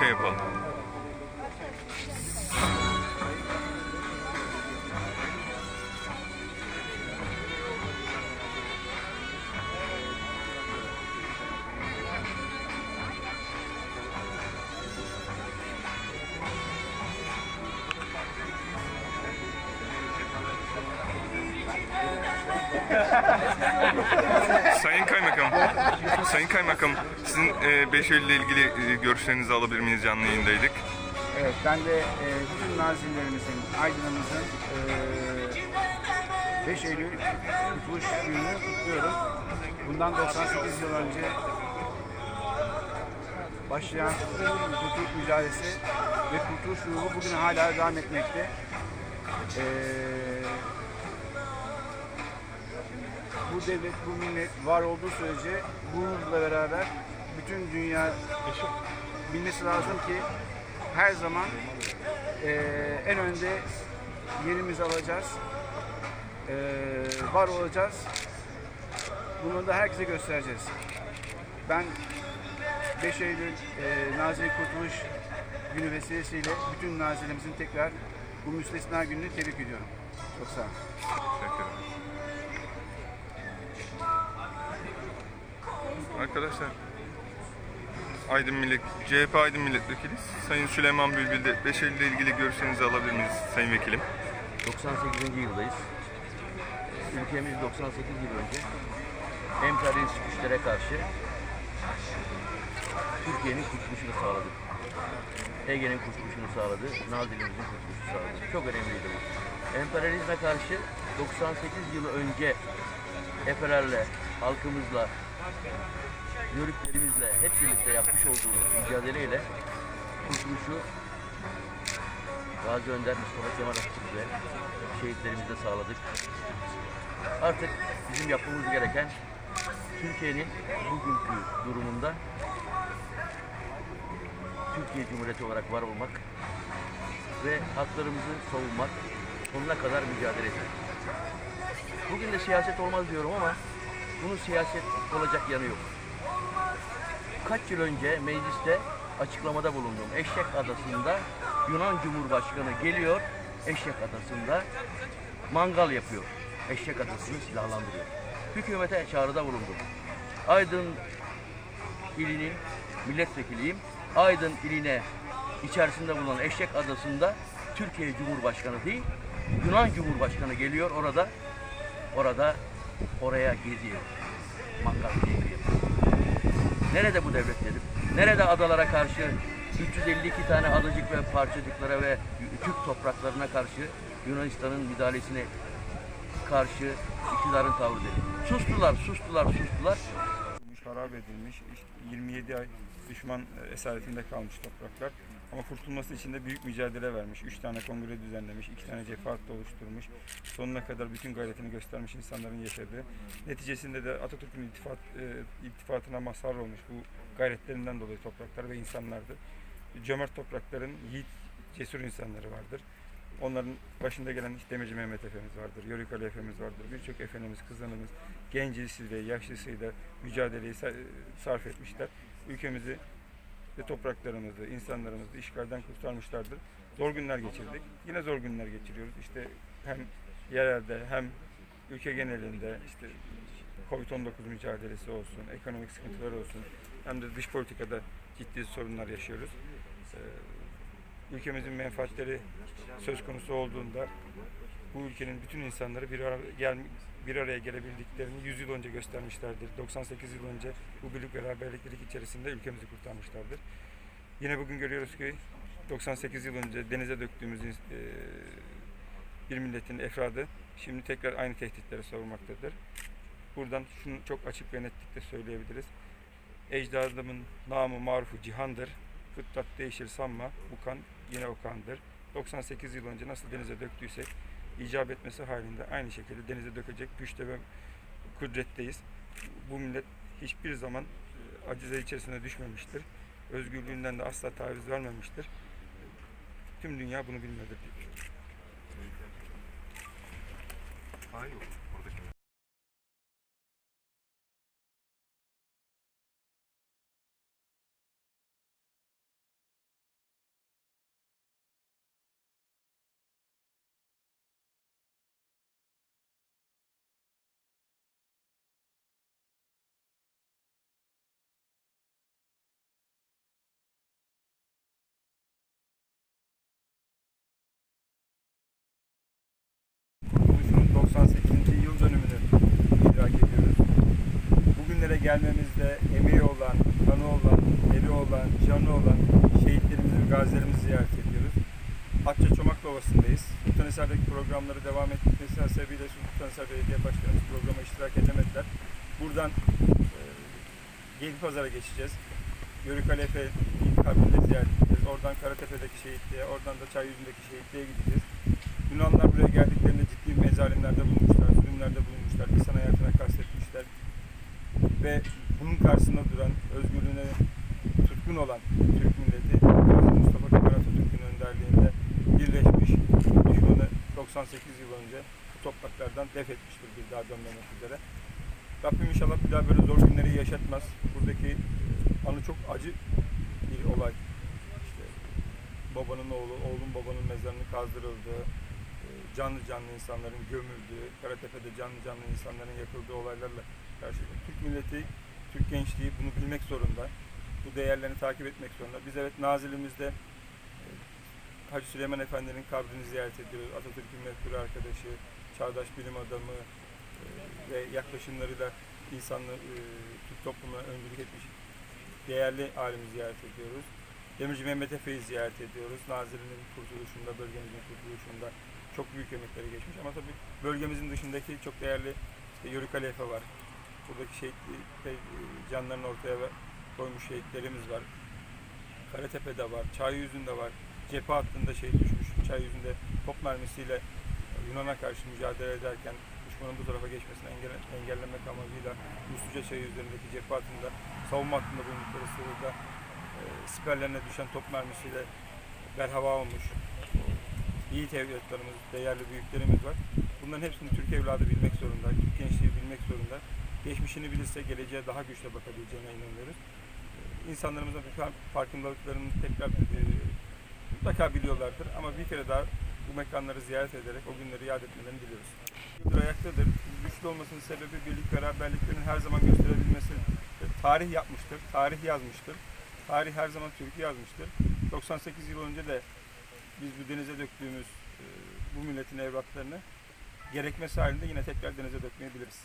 şey yapalım. Ha ha ha ha! Sayın Kaymakam, Sayın Kaymakam, sizin e, 5 Eylül ile ilgili e, görüşlerinizi alabilir miyiz canlı yayındaydık? Evet, ben de e, bütün nazillerimizin, aydınımızın e, 5 Eylül Kurtuluş Günü'nü kutluyorum. Bundan 98 yıl önce başlayan kurtuluş mücadelesi ve kurtuluş ruhu bugün hala devam etmekte. E, devlet, bu millet var olduğu sürece bununla beraber bütün dünya bilmesi lazım ki her zaman eee, en önde yerimizi alacağız. Eee, var olacağız. Bunu da herkese göstereceğiz. Ben 5 Eylül eee Nazilli Kurtuluş Günü vesilesiyle bütün nazilerimizin tekrar bu müstesna gününü tebrik ediyorum. Çok sağ olun. Teşekkür ederim. Arkadaşlar, Aydın Millet, CHP Aydın Milletvekili Sayın Süleyman Bülbül de 5 Eylül ile ilgili görüşlerinizi alabilir miyiz Sayın Vekilim? 98. yıldayız. Ülkemiz 98 yıl önce emperyalist güçlere karşı Türkiye'nin kurtuluşunu sağladı. Ege'nin kurtuluşunu sağladı, Nazilli'mizin kurtuluşunu sağladı. Çok önemliydi bu. Emperyalizme karşı 98 yıl önce Eferer'le, halkımızla, yörüklerimizle hep birlikte yapmış olduğumuz mücadeleyle kurtuluşu Gazi Önder Mustafa Kemal Atatürk ve şehitlerimizle sağladık. Artık bizim yapmamız gereken Türkiye'nin bugünkü durumunda Türkiye Cumhuriyeti olarak var olmak ve haklarımızı savunmak, sonuna kadar mücadele etmek. Bugün de siyaset olmaz diyorum ama bunun siyaset olacak yanı yok. Kaç yıl önce mecliste açıklamada bulundum. Eşek Adası'nda Yunan Cumhurbaşkanı geliyor, Eşek Adası'nda mangal yapıyor. Eşek Adası'nı silahlandırıyor. Hükümete çağrıda bulundum. Aydın ilinin milletvekiliyim. Aydın iline içerisinde bulunan Eşek Adası'nda Türkiye Cumhurbaşkanı değil, Yunan Cumhurbaşkanı geliyor orada. Orada oraya geziyor. Mangal keyfi Nerede bu devlet dedim? Nerede adalara karşı 352 tane adacık ve parçacıklara ve Türk topraklarına karşı Yunanistan'ın müdahalesine karşı iktidarın tavrı dedim. Sustular, sustular, sustular. Harap edilmiş, işte 27 ay düşman e, esaretinde kalmış topraklar. Ama kurtulması için de büyük mücadele vermiş. Üç tane kongre düzenlemiş, iki tane cefaat oluşturmuş. Sonuna kadar bütün gayretini göstermiş insanların yaşadığı. Neticesinde de Atatürk'ün iltifat, e, iltifatına mazhar olmuş bu gayretlerinden dolayı topraklar ve insanlardı. Cömert toprakların yiğit, cesur insanları vardır. Onların başında gelen işte Demirci Mehmet Efemiz vardır, Yörük Ali Efemiz vardır. Birçok efendimiz, kızlarımız gencisiyle, yaşlısıyla mücadeleyi sa- sarf etmişler. Ülkemizi ve topraklarımızı, insanlarımızı işgalden kurtarmışlardır. Zor günler geçirdik. Yine zor günler geçiriyoruz. İşte hem yerelde hem ülke genelinde işte Covid-19 mücadelesi olsun, ekonomik sıkıntılar olsun hem de dış politikada ciddi sorunlar yaşıyoruz. Ee, ülkemizin menfaatleri söz konusu olduğunda bu ülkenin bütün insanları bir, ara, gel, bir araya gelebildiklerini 100 yıl önce göstermişlerdir. 98 yıl önce bu birlik beraberliklik içerisinde ülkemizi kurtarmışlardır. Yine bugün görüyoruz ki 98 yıl önce denize döktüğümüz e, bir milletin efradı şimdi tekrar aynı tehditlere savurmaktadır. Buradan şunu çok açık ve netlikle söyleyebiliriz. Ecdadımın namı marufu cihandır. Fıtrat değişir sanma, bu kan yine o kandır. 98 yıl önce nasıl denize döktüysek icap etmesi halinde aynı şekilde denize dökecek güçte ve kudretteyiz. Bu millet hiçbir zaman e, acize içerisine düşmemiştir. Özgürlüğünden de asla taviz vermemiştir. Tüm dünya bunu bilmelidir. Hayır. Gelmemizde emeği olan, kanı olan, eli olan, canı olan şehitlerimizi ve gazilerimizi ziyaret ediyoruz. Akça Çomaklı Ovası'ndayız. Sultanhisar'daki programları devam etmesi sebebiyle Sultanhisar Belediye Başkanımız programa iştirak edemediler. Buradan e, Geyik Pazar'a geçeceğiz. Yörük Alefe kabrini ziyaret edeceğiz. Oradan Karatepe'deki şehitliğe, oradan da Çayyüzü'ndeki şehitliğe gideceğiz. Yunanlar buraya geldiklerinde ciddi mezalimlerde bulunmuşlar, zulümlerde bulunmuşlar, insan hayatına kastetmişler. Ve bunun karşısında duran, özgürlüğüne tutkun olan Türk milleti, Mustafa Kemal Atatürk'ün önderliğinde birleşmiş, düşmanı 98 yıl önce bu topraklardan def etmiştir bir daha dönmemek üzere. Rabbim inşallah bir daha böyle zor günleri yaşatmaz. Buradaki e, anı çok acı bir olay. İşte babanın oğlu, oğlun babanın mezarını kazdırıldığı, e, canlı canlı insanların gömüldüğü, Karatepe'de canlı canlı insanların yakıldığı olaylarla karşı Türk milleti, Türk gençliği bunu bilmek zorunda. Bu değerlerini takip etmek zorunda. Biz evet Nazilimizde e, Hacı Süleyman Efendi'nin kabrini ziyaret ediyoruz. Atatürk'ün meşhur arkadaşı, çağdaş bilim adamı e, ve yaklaşımlarıyla insanlı e, Türk toplumuna öncülük etmiş değerli alimi ziyaret ediyoruz. Demirci Mehmet Efe'yi ziyaret ediyoruz. Nazilli'nin kurtuluşunda, bölgemizin kurtuluşunda çok büyük emekleri geçmiş. Ama tabii bölgemizin dışındaki çok değerli işte Yörük Ali Efe var. Buradaki şehitlikte e, canlarını ortaya koymuş şehitlerimiz var. Karatepe'de var, Çayyüzü'nde var. Cephe hattında şehit düşmüş. Çayyüzü'nde top mermisiyle Yunan'a karşı mücadele ederken düşmanın bu tarafa geçmesini engelle- engellemek amacıyla Usluca Çayı üzerindeki cephe hattında savunma hattında bulundukları sırada e, siperlerine düşen top mermisiyle berhava olmuş. Yiğit evlatlarımız, değerli büyüklerimiz var. Bunların hepsini Türk evladı bilmek zorunda, Türk gençliği bilmek zorunda. Geçmişini bilirse geleceğe daha güçle bakabileceğine inanıyoruz. E, İnsanlarımızın farkındalıklarını tekrar e, mutlaka biliyorlardır ama bir kere daha bu mekanları ziyaret ederek o günleri yad etmelerini diliyoruz. Yıldır ayaktadır. Güçlü olmasının sebebi birlik beraberliklerin her zaman gösterebilmesi. E, Tarih yapmıştır, tarih yazmıştır. Tarih her zaman Türkiye yazmıştır. 98 yıl önce de biz bu denize döktüğümüz e, bu milletin evlatlarını gerekmesi halinde yine tekrar denize dökmeyebiliriz.